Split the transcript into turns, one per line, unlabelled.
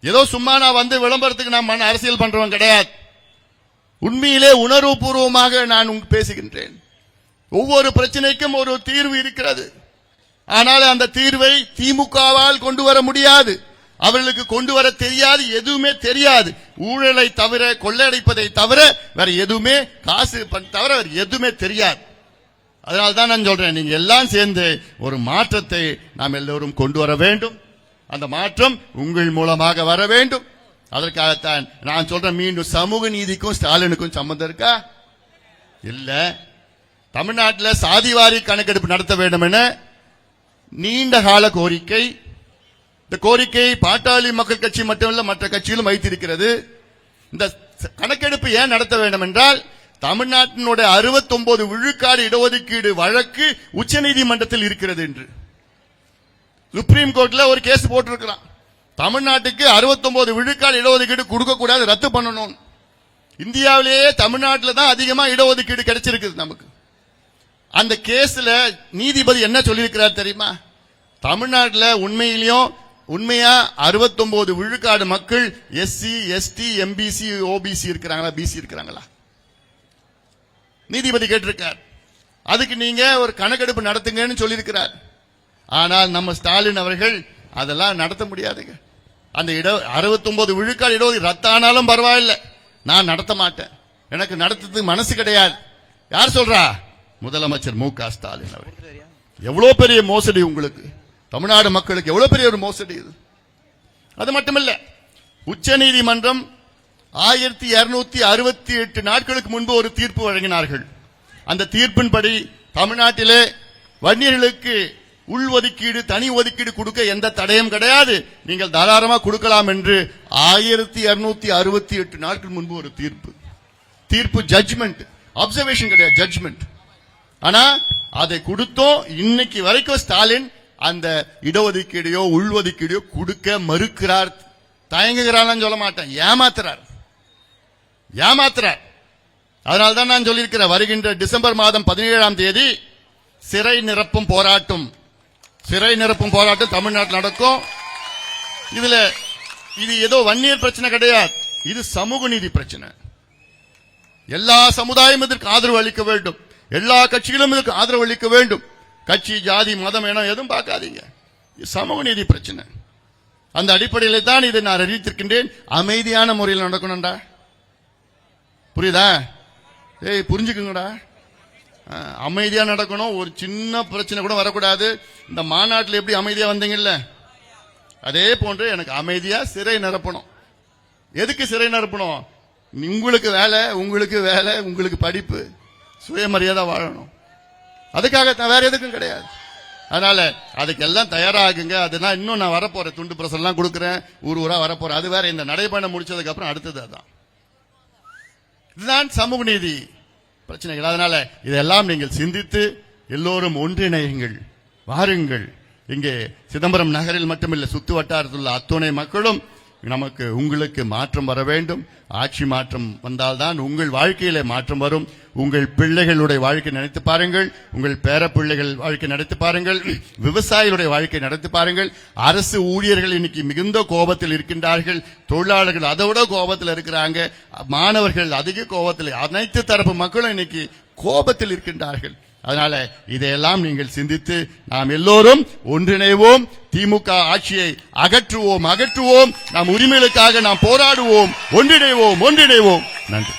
ஏதோ சும்மா நான் வந்து விளம்பரத்துக்கு நான் மன அரசியல் பண்றவன் கிடையாது. உண்மையிலே உணர்வுபூர்வமாக நான் உங்க- பேசுகின்றேன். ஒவ்வொரு பிரச்சனைக்கும் ஒரு தீர்வு இருக்கிறது. ஆனால் அந்த தீர்வை திமுகவால் கொண்டு வர முடியாது. அவர்களுக்கு கொண்டு வர தெரியாது எதுவுமே தெரியாது. ஊழலை தவிர கொள்ளையடிப்பதை தவிர வேற எதுவுமே காசு தவிர வேற எதுவுமே தெரியாது. அதனால தான் நான் சொல்றேன் நீங்க எல்லாம் சேர்ந்து ஒரு மாற்றத்தை நாம் எல்லோரும் கொண்டு வர வேண்டும். அந்த மாற்றம் உங்கள் மூலமாக வர வேண்டும். அதற்காகத்தான் நான் சொல்றேன் மீண்டும் சமூக நீதிக்கும் ஸ்டாலினுக்கும் சம்பந்தம் இருக்கா? இல்ல. தமிழ்நாட்டில் சாதிவாரி கணக்கெடுப்பு நடத்த வேண்டும் என நீண்ட கால கோரிக்கை. இந்த கோரிக்கை பாட்டாளி மக்கள் கட்சி மட்டுமல்ல மற்ற கட்சிகளும் வைத்திருக்கிறது. இந்த கணக்கெடுப்பு ஏன் நடத்த வேண்டும் என்றால் தமிழ்நாட்டினுடைய 69 விழுக்காடு இடஒதுக்கீடு வழக்கு உச்சநீதிமன்றத்தில் இருக்கிறது என்று. சுப்ரீம் கோர்ட்ல ஒரு கேஸ் போட்டிருக்கிறான். தமிழ்நாட்டுக்கு 69 விழுக்காடு இடஒதுக்கீடு கொடுக்க கூடாது ரத்து பண்ணணும். இந்தியாவிலேயே தமிழ்நாட்டில் தான் அதிகமாக இடஒதுக்கீடு கிடைச்சிருக்குது நமக்கு. அந்த கேஸில் நீதிபதி என்ன சொல்லியிருக்கிறார் தெரியுமா? தமிழ்நாட்டில் உண்மையிலையும் உண்மையா 69 விழுக்காடு மக்கள் எஸ்சி எஸ்டி எம்பிசி ஓபிசி இருக்கிறாங்களா பிசி இருக்கிறாங்களா? நீதிபதி கேட்டிருக்கார். அதுக்கு நீங்க ஒரு கணக்கெடுப்பு நடத்துங்கன்னு சொல்லியிருக்கிறார். ஆனால் நம்ம ஸ்டாலின் அவர்கள் அதெல்லாம் நடத்த முடியாதுங்க. அந்த இட 69 விழுக்காடு இடஒதுக்கீடு ரத்தானாலும் பரவாயில்லை. நான் நடத்த மாட்டேன். எனக்கு நடத்துறதுக்கு மனசு கிடையாது. யார் சொல்றா? முதலமைச்சர் மு க ஸ்டாலின் அவர்கள். எவ்வளோ பெரிய மோசடி உங்களுக்கு? தமிழ்நாடு மக்களுக்கு எவ்வளோ பெரிய ஒரு மோசடி இது? அது மட்டுமல்ல. உச்சநீதிமன்றம் ஆயிரத்தி இருநூத்தி அறுபத்தி எட்டு நாட்களுக்கு முன்பு ஒரு தீர்ப்பு வழங்கினார்கள். அந்த தீர்ப்பின்படி தமிழ்நாட்டிலே வன்னியர்களுக்கு உள்ஒதுக்கீடு தனி ஒதுக்கீடு கொடுக்க எந்த தடையும் கிடையாது. நீங்கள் தாராளமாக கொடுக்கலாம் என்று ஆயிரத்தி இருநூத்தி அறுபத்தி எட்டு நாட்கள் முன்பு ஒரு தீர்ப்பு. தீர்ப்பு ஜட்ஜ்மெண்ட் அப்சர்வேஷன் கிடையாது ஜட்ஜ்மெண்ட் ஆனா அதை கொடுத்தோம் இன்னைக்கு வரைக்கும் ஸ்டாலின் அந்த இடஒதுக்கீடையோ உள்ஒதுக்கீடையோ கொடுக்க மறுக்கிறார். தயங்குகிறார்னு சொல்ல மாட்டேன் ஏமாத்துறார். ஏமாத்துறார். அதனால தான் நான் சொல்லியிருக்கிறேன் வருகின்ற டிசம்பர் மாதம் பதினேழாம் தேதி சிறை நிரப்பும் போராட்டம். சிறை நிரப்பும் போராட்டம் தமிழ்நாட்டில் நடக்கும். இதுல இது ஏதோ வன்னியர் பிரச்சனை கிடையாது. இது சமூக நீதி பிரச்சனை. எல்லா சமுதாயம் இதற்கு ஆதரவு அளிக்க வேண்டும். எல்லா கட்சிகளும் இதற்கு ஆதரவு அளிக்க வேண்டும். கட்சி ஜாதி மதம் இனம் எதுவும் பார்க்காதீங்க. இது சமூக நீதி பிரச்சனை. அந்த அடிப்படையில் தான் இதை நான் அறிவித்திருக்கின்றேன். அமைதியான முறையில் நடக்கணும்டா. புரியுதா? ஏய் புரிஞ்சுக்குங்கடா. அமைதியாக அமைதியா நடக்கணும். ஒரு சின்ன பிரச்சனை கூட வரக்கூடாது. இந்த மாநாட்டில் எப்படி அமைதியா வந்தீங்கல்ல? அதே போன்று எனக்கு அமைதியா சிறை நிரப்பணும். எதுக்கு சிறை நிரப்பணும்? உங்களுக்கு வேலை உங்களுக்கு வேலை உங்களுக்கு படிப்பு. சுயமரியாதை வாழணும். அதுக்காக தான் வேற எதுக்கும் கிடையாது. அதனால அதுக்கெல்லாம் தயாராகுங்க. அதுதான் இன்னும் நான் வரப்போறேன். துண்டு பிரசல் கொடுக்குறேன். ஊர் ஊரா வரப்போறேன். அது வேற இந்த நடைபயணம் முடிச்சதுக்கு அப்புறம் அடுத்தது அதான். இதுதான் சமூக நீதி. பிரச்சனைகள். அதனால இதெல்லாம் நீங்கள் சிந்தித்து எல்லோரும் ஒன்றிணையுங்கள். வாருங்கள். இங்கே சிதம்பரம் நகரில் மட்டுமில்லை சுத்து வட்டாரத்தில் உள்ள அத்துணை மக்களும் நமக்கு உங்களுக்கு மாற்றம் வர வேண்டும். ஆட்சி மாற்றம் வந்தால்தான் உங்கள் வாழ்க்கையிலே மாற்றம் வரும். உங்கள் பிள்ளைகளுடைய வாழ்க்கை நினைத்து பாருங்கள். உங்கள் பேர பிள்ளைகள் வாழ்க்கை நடத்தி பாருங்கள். விவசாயிகளுடைய வாழ்க்கை நடத்தி பாருங்கள். அரசு ஊழியர்கள் இன்னைக்கு மிகுந்த கோபத்தில் இருக்கின்றார்கள். தொழிலாளர்கள் அதை விட கோபத்தில் இருக்கிறாங்க. மாணவர்கள் அதிக கோபத்தில் அனைத்து தரப்பு மக்களும் இன்னைக்கு கோபத்தில் இருக்கின்றார்கள். அதனால இதையெல்லாம் நீங்கள் சிந்தித்து நாம் எல்லோரும் ஒன்றிணைவோம். திமுக ஆட்சியை அகற்றுவோம் அகற்றுவோம். நம் உரிமைகளுக்காக நாம் போராடுவோம். ஒன்றிணைவோம் ஒன்றிணைவோம். நன்றி.